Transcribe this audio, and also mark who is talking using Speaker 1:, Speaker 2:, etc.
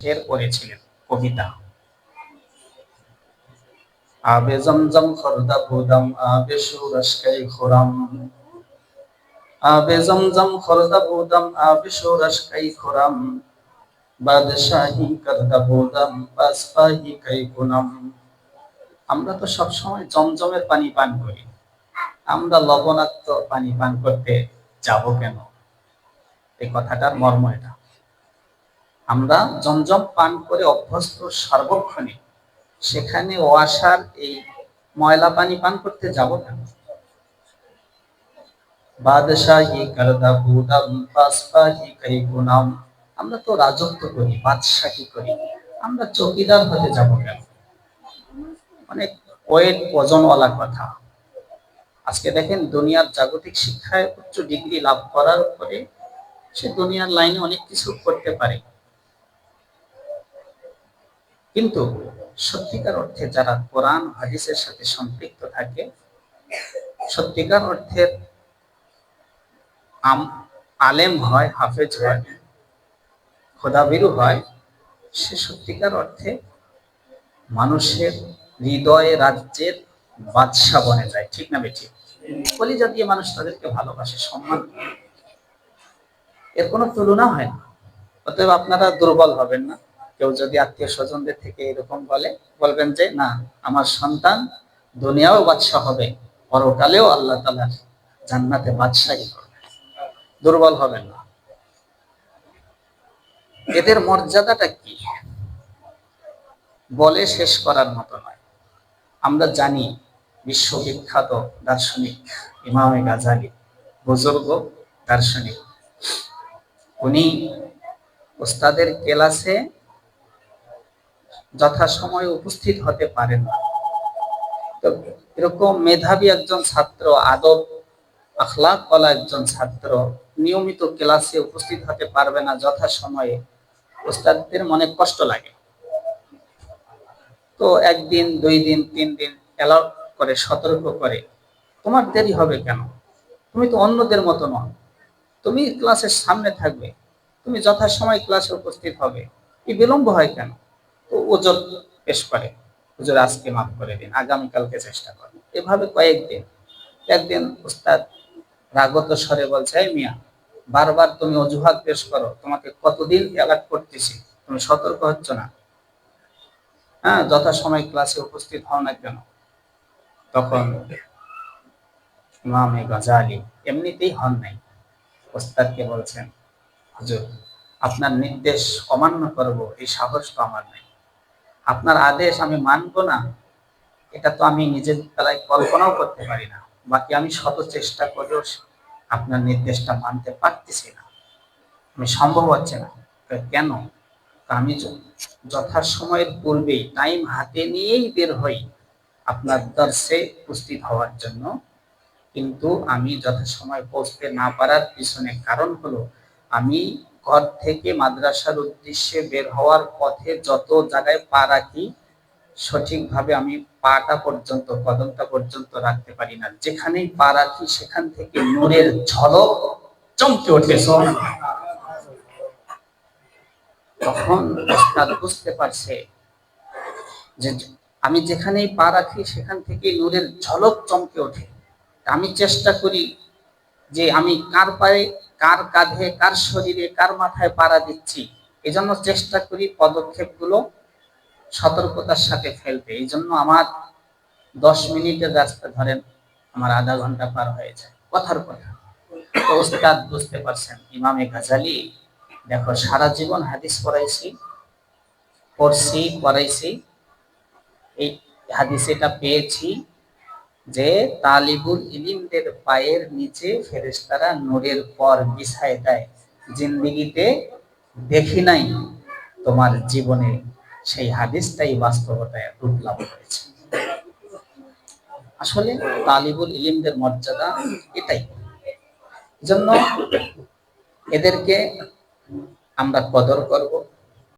Speaker 1: শের করেছিলেন কবিতা। আবে জমজম খরদা বুদম আবে সুরস্কাই খুরাম আবে জমজম খরদা বুদম আবে সুরস্কাই খুরাম বাদশাহী করদা বুদম পাসপাহি কাই গুনাম। আমরা তো সব সময় জমজমের পানি পান করি। আমরা লবণাক্ত পানি পান করতে যাব কেন? এই কথাটার মর্ম এটা। আমরা জমজম পান করে অভ্যস্ত সর্বক্ষণে সেখানে ওয়াসার এই ময়লা পানি পান করতে যাব কেন বাদশাহী করদা বুদাম পাসপাহি আমরা তো রাজত্ব করি, বাদশাহী করি। আমরা চৌকিদার হতে যাব কেন? অনেক ওয়েট ওজনওয়ালা কথা। আজকে দেখেন দুনিয়ার জাগতিক শিক্ষায় উচ্চ ডিগ্রি লাভ করার পরে সে দুনিয়ার লাইনে অনেক কিছু করতে পারে। কিন্তু সত্যিকার অর্থে যারা কোরআন, হাদিসের সাথে সম্পৃক্ত থাকে, সত্যিকার অর্থের আম- আলেম হয়, হাফেজ হয়, খোদাবিরু হয়, সে সত্যিকার অর্থে মানুষের হৃদয়ে রাজ্যের বাদশা বনে যায়। ঠিক না বেঠি? বলি জাতীয় মানুষ তাদেরকে ভালোবাসে, সম্মান এর কোনো তুলনা হয় না। অতএব আপনারা দুর্বল হবেন না। কেউ যদি আত্মীয় স্বজনদের থেকে এরকম বলে, বলবেন যে, না, আমার সন্তান দুনিয়াও বাদশাহ হবে, পরকালেও আল্লাহ তালার জান্নাতে বাদশাহী করবে দুর্বল হবেন না। এদের মর্যাদাটা কি? বলে শেষ করার মতো নয়। আমরা জানি বিশ্ববিখ্যাত দার্শনিক ইমামে গাজালি, বুজুর্গ দার্শনিক। উনি ওস্তাদের ক্লাসে যথাসময়ে উপস্থিত হতে পারেন না। তো এরকম মেধাবী একজন ছাত্র, আদব, আখলাক বলা একজন ছাত্র নিয়মিত ক্লাসে উপস্থিত হতে পারবে না যথাসময়ে। ওস্তাদদের মনে কষ্ট লাগে। তো একদিন, দুই দিন, তিন দিন অ্যালাউ করে, সতর্ক করে। তোমার দেরি হবে কেন? তুমি তো অন্যদের মতো নও। তুমি ক্লাসের সামনে থাকবে। তুমি যথাসময় ক্লাসে উপস্থিত হবে। এই বিলম্ব হয় কেন? তো পেশ করে। হুজুর আজকে মাফ করে দিন, আগামীকালকে চেষ্টা করো এভাবে কয়েকদিন, একদিন উস্তাদ রাগত স্বরে বলছে মিয়া, বারবার তুমি অজুহাত পেশ করো, তোমাকে কতদিন অ্যালার্ট করতেছি, তুমি সতর্ক হচ্ছ না। হ্যাঁ যথাসময় ক্লাসে উপস্থিত হও না কেন? তখন ইমামে গজালি এমনিতেই হন নাই। ওস্তাদকে বলছেন, হুজুর, আপনার নির্দেশ অমান্য করব, এই সাহস তো আমার নেই। আপনার আদেশ আমি মানব না, এটা তো আমি নিজের বেলায় কল্পনাও করতে পারি না। বাকি আমি শত চেষ্টা করেও আপনার নির্দেশটা মানতে পারতেছি না। আমি সম্ভব হচ্ছে না। কেন? আমি য- যথাসময়ের পূর্বেই টাইম হাতে নিয়েই বের হই আপনার দর্শে উপস্থিত হওয়ার জন্য। কিন্তু আমি যথাসময় পৌঁছতে না পারার পিছনে কারণ হলো আমি ঘর থেকে মাদ্রাসার উদ্দেশ্যে বের হওয়ার পথে যত জায়গায় পা রাখি, সঠিকভাবে আমি পাটা পর্যন্ত, কদমটা পর্যন্ত রাখতে পারি না। যেখানেই পা রাখি, সেখান থেকে নূরের ঝলক চমকে ওঠে তখন ওস্তাদ বুঝতে পারছে যে আমি যেখানেই পা রাখি, সেখান থেকে নূরের ঝলক চমকে ওঠে। আমি চেষ্টা করি যে আমি কার পায়ে কার কাঁধে, কার শরীরে, কার মাথায় পাড়া দিচ্ছি? এই জন্য চেষ্টা করি পদক্ষেপগুলো সতর্কতার সাথে ফেলতে। এই জন্য আমার দশ মিনিটের রাস্তা ধরেন, আমার আধা ঘণ্টা পার হয়ে যায়। কথার কথা। তো ওস্তাদ বুঝতে পারছেন, ইমামে গাজালি, দেখো, সারা জীবন হাদিস পড়াইছি, পড়ছি, পড়াইছি, এই হাদিস এটা পেয়েছি যে তালিবুল ইলিমদের পায়ের নিচে ফেরেস্তারা নূরের পর বিছায় দেয়। জিন্দিগিতে দেখি নাই তোমার জীবনে সেই হাদিসটাই বাস্তবতায় রূপ লাভ করেছে আসলে তালিবুল ইলিমদের মর্যাদা এটাই। জন্য এদেরকে আমরা কদর করব।